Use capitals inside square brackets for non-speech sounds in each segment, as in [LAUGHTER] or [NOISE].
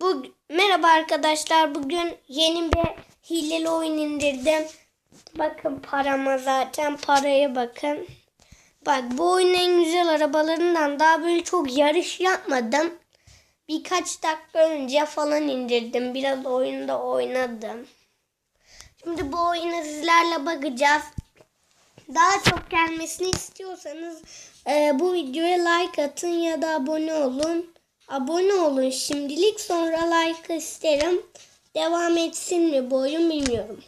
Bu merhaba arkadaşlar. Bugün yeni bir hileli oyun indirdim. Bakın parama zaten paraya bakın. Bak bu oyunun en güzel arabalarından daha böyle çok yarış yapmadım. Birkaç dakika önce falan indirdim. Biraz oyunda oynadım. Şimdi bu oyuna sizlerle bakacağız. Daha çok gelmesini istiyorsanız e, bu videoya like atın ya da abone olun. Abone olun şimdilik sonra like isterim. Devam etsin mi bu oyun bilmiyorum.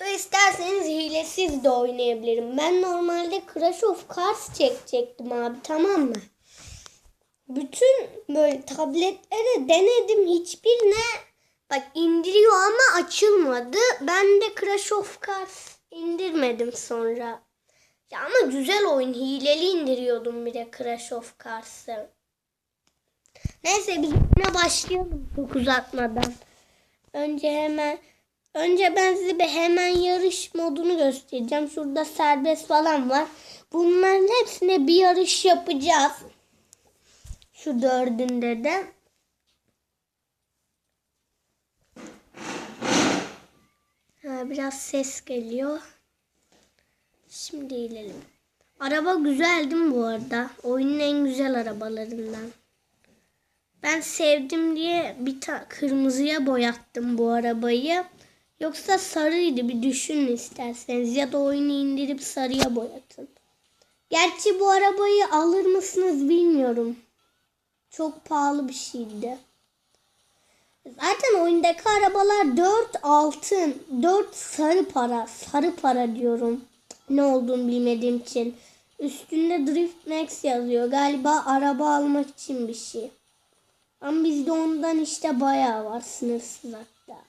Ve isterseniz hilesiz de oynayabilirim. Ben normalde Crash of Cars çekecektim abi tamam mı? Bütün böyle tabletlere denedim hiçbirine bak indiriyor ama açılmadı. Ben de Crash of Cars indirmedim sonra. Ya ama güzel oyun. Hileli indiriyordum bir de Crash of Cars'ı. Neyse biz yine başlayalım çok uzatmadan. Önce hemen önce ben size bir hemen yarış modunu göstereceğim. Şurada serbest falan var. Bunların hepsine bir yarış yapacağız. Şu dördünde de. Ha, biraz ses geliyor. Şimdi inelim. Araba güzel değil mi bu arada? Oyunun en güzel arabalarından. Ben sevdim diye bir ta kırmızıya boyattım bu arabayı. Yoksa sarıydı bir düşünün isterseniz. Ya da oyunu indirip sarıya boyatın. Gerçi bu arabayı alır mısınız bilmiyorum. Çok pahalı bir şeydi. Zaten oyundaki arabalar 4 altın, 4 sarı para. Sarı para diyorum. Ne olduğunu bilmediğim için. Üstünde Drift Max yazıyor. Galiba araba almak için bir şey. Ama bizde ondan işte bayağı var sınırsız hatta.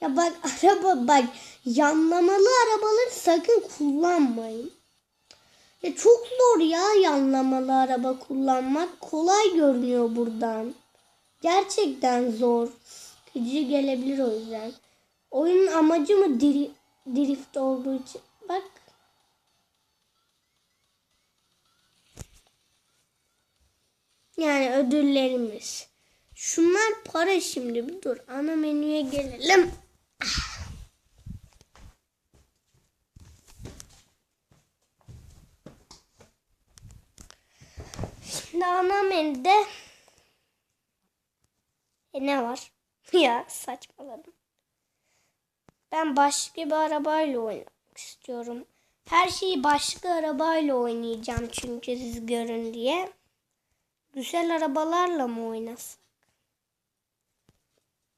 Ya bak [LAUGHS] araba bak yanlamalı arabaları sakın kullanmayın. Ya çok zor ya yanlamalı araba kullanmak. Kolay görünüyor buradan. Gerçekten zor. Sıkıcı gelebilir o yüzden. Oyunun amacı mı diri, drift olduğu için? Yani ödüllerimiz. Şunlar para şimdi. Bir dur. Ana menüye gelelim. Şimdi ana menüde e ne var? [LAUGHS] ya saçmaladım. Ben başka bir arabayla oynamak istiyorum. Her şeyi başka arabayla oynayacağım çünkü siz görün diye. Güzel arabalarla mı oynasak?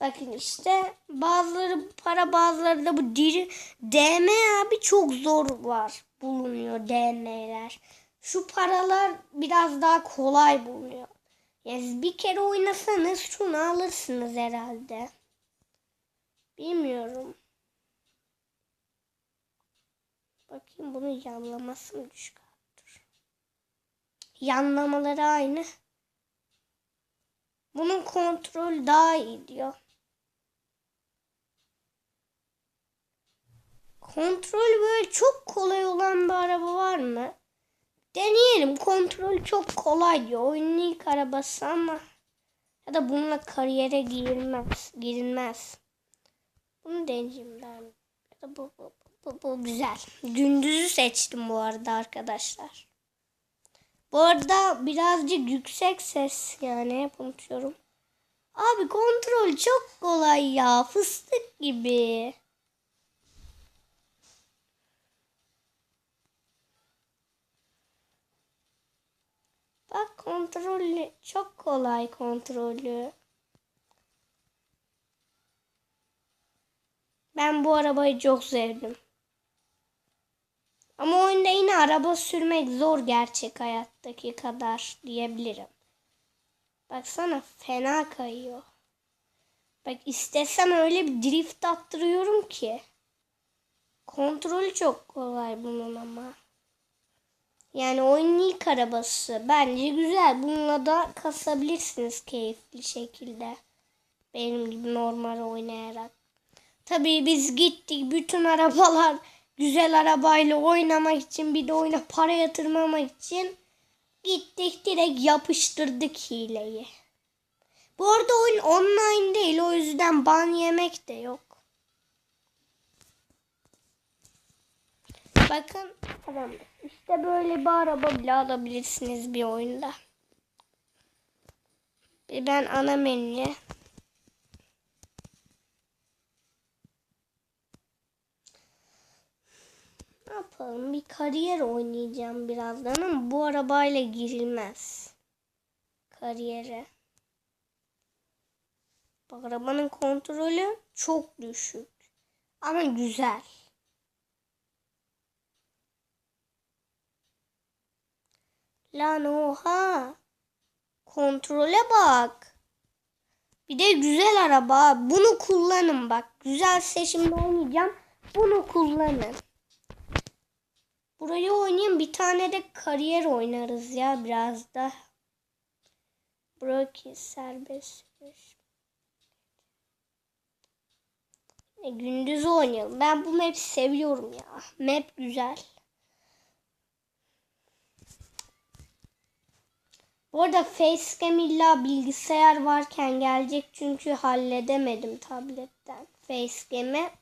Bakın işte bazıları para bazıları da bu diri DM abi çok zor var bulunuyor DM'ler. Şu paralar biraz daha kolay bulunuyor. Yani bir kere oynasanız şunu alırsınız herhalde. Bilmiyorum. Bakayım bunun yanlaması mı düşük? Yanlamaları aynı. Bunun kontrol daha iyi diyor. Kontrol böyle çok kolay olan bir araba var mı? Deneyelim. Kontrol çok kolay diyor. Oyunun ilk arabası ama ya da bununla kariyere girilmez. Girilmez. Bunu deneyeyim ben. Ya da bu, bu, bu, bu güzel. Gündüzü seçtim bu arada arkadaşlar. Bu arada birazcık yüksek ses yani unutuyorum. Abi kontrol çok kolay ya. Fıstık gibi. Bak kontrolü çok kolay kontrolü. Ben bu arabayı çok sevdim. Ama oyunda yine araba sürmek zor gerçek hayattaki kadar diyebilirim. Baksana fena kayıyor. Bak istesem öyle bir drift attırıyorum ki. Kontrolü çok kolay bunun ama. Yani oyunun ilk arabası. Bence güzel. Bununla da kasabilirsiniz keyifli şekilde. Benim gibi normal oynayarak. Tabii biz gittik bütün arabalar güzel arabayla oynamak için bir de oyuna para yatırmamak için gittik direkt yapıştırdık hileyi. Bu arada oyun online değil o yüzden ban yemek de yok. Bakın tamam. İşte böyle bir araba bile alabilirsiniz bir oyunda. Ben ana menüye yapalım? Bir kariyer oynayacağım birazdan ama bu arabayla girilmez. Kariyere. Bak arabanın kontrolü çok düşük. Ama güzel. Lan oha. Kontrole bak. Bir de güzel araba. Bunu kullanın bak. Güzel seçimde oynayacağım. Bunu kullanın. Burayı oynayayım. Bir tane de kariyer oynarız ya biraz da. Broki serbest. E, gündüz oynayalım. Ben bu map'i seviyorum ya. Map güzel. Bu arada facecam illa bilgisayar varken gelecek çünkü halledemedim tabletten facecam'i.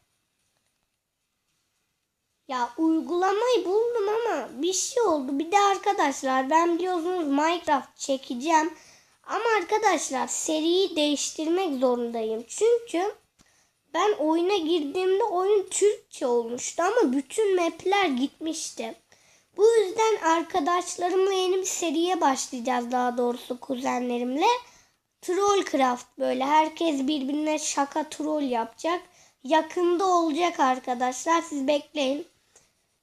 Ya uygulamayı buldum ama bir şey oldu. Bir de arkadaşlar ben biliyorsunuz Minecraft çekeceğim. Ama arkadaşlar seriyi değiştirmek zorundayım. Çünkü ben oyuna girdiğimde oyun Türkçe olmuştu ama bütün mapler gitmişti. Bu yüzden arkadaşlarımla yeni bir seriye başlayacağız daha doğrusu kuzenlerimle. Trollcraft böyle herkes birbirine şaka troll yapacak. Yakında olacak arkadaşlar siz bekleyin.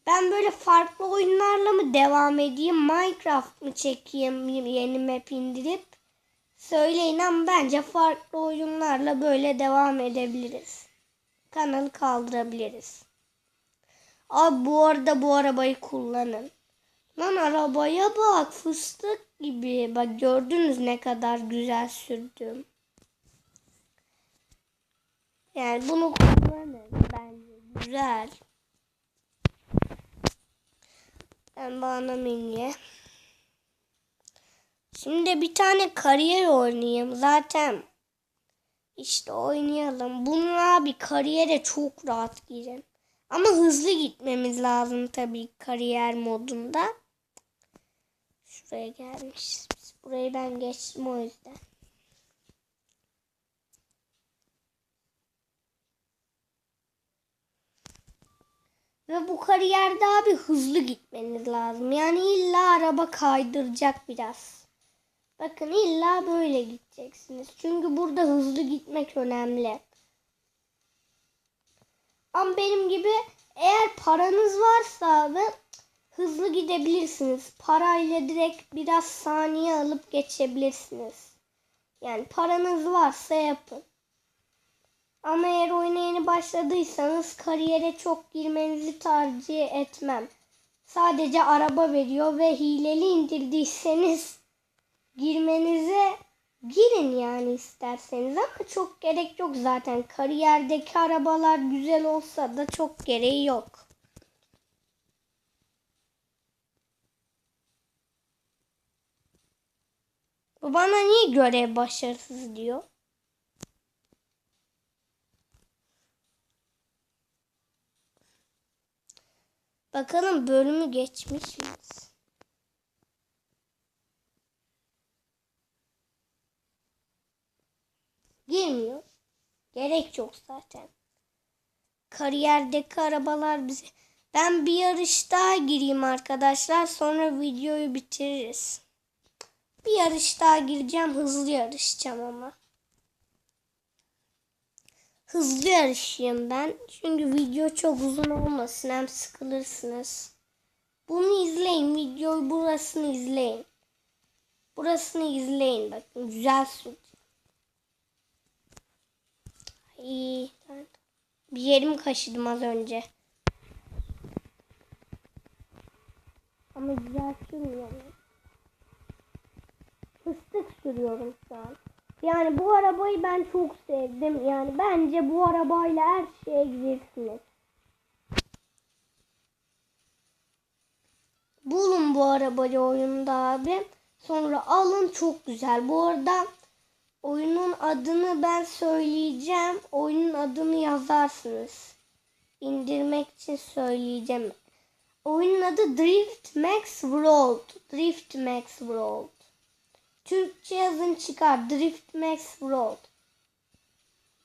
Ben böyle farklı oyunlarla mı devam edeyim? Minecraft mı çekeyim yeni map indirip? Söyleyin ama bence farklı oyunlarla böyle devam edebiliriz. Kanalı kaldırabiliriz. Abi bu arada bu arabayı kullanın. Lan arabaya bak fıstık gibi. Bak gördünüz ne kadar güzel sürdüm. Yani bunu kullanın bence güzel. Ben bana miniye. Şimdi bir tane kariyer oynayayım. Zaten işte oynayalım. Bununla bir kariyere çok rahat girin. Ama hızlı gitmemiz lazım tabii kariyer modunda. Şuraya gelmişiz. Burayı ben geçtim o yüzden. Ve bu kariyerde abi hızlı gitmeniz lazım. Yani illa araba kaydıracak biraz. Bakın illa böyle gideceksiniz. Çünkü burada hızlı gitmek önemli. Ama benim gibi eğer paranız varsa abi hızlı gidebilirsiniz. Parayla direkt biraz saniye alıp geçebilirsiniz. Yani paranız varsa yapın. Ama eğer oyuna yeni başladıysanız kariyere çok girmenizi tercih etmem. Sadece araba veriyor ve hileli indirdiyseniz girmenize girin yani isterseniz ama çok gerek yok zaten. Kariyerdeki arabalar güzel olsa da çok gereği yok. Bu bana niye görev başarısız diyor? Bakalım bölümü geçmiş miyiz? Girmiyor. Gerek yok zaten. Kariyerdeki arabalar bize... Ben bir yarış daha gireyim arkadaşlar. Sonra videoyu bitiririz. Bir yarış daha gireceğim. Hızlı yarışacağım ama. Hızlı yarışayım ben. Çünkü video çok uzun olmasın. Hem sıkılırsınız. Bunu izleyin. Videoyu burasını izleyin. Burasını izleyin. Bakın güzel. İyi. Bir yerim kaşıdım az önce. Ama güzel sürmüyorum. Fıstık sürüyorum şu an. Yani bu arabayı ben çok sevdim. Yani bence bu arabayla her şeye gidersiniz. Bulun bu arabayı oyunda abi. Sonra alın çok güzel. Bu arada Oyunun adını ben söyleyeceğim. Oyunun adını yazarsınız. İndirmek için söyleyeceğim. Oyunun adı Drift Max World. Drift Max World. Türkçe yazın çıkar. Drift Max World.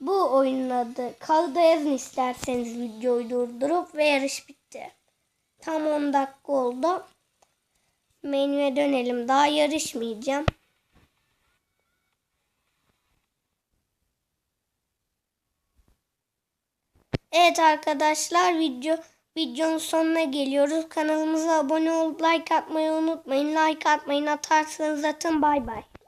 Bu oyunun adı. Kağıda yazın isterseniz videoyu durdurup ve yarış bitti. Tam 10 dakika oldu. Menüye dönelim. Daha yarışmayacağım. Evet arkadaşlar video videonun sonuna geliyoruz. Kanalımıza abone olup like atmayı unutmayın. Like atmayın atarsanız atın bay bay.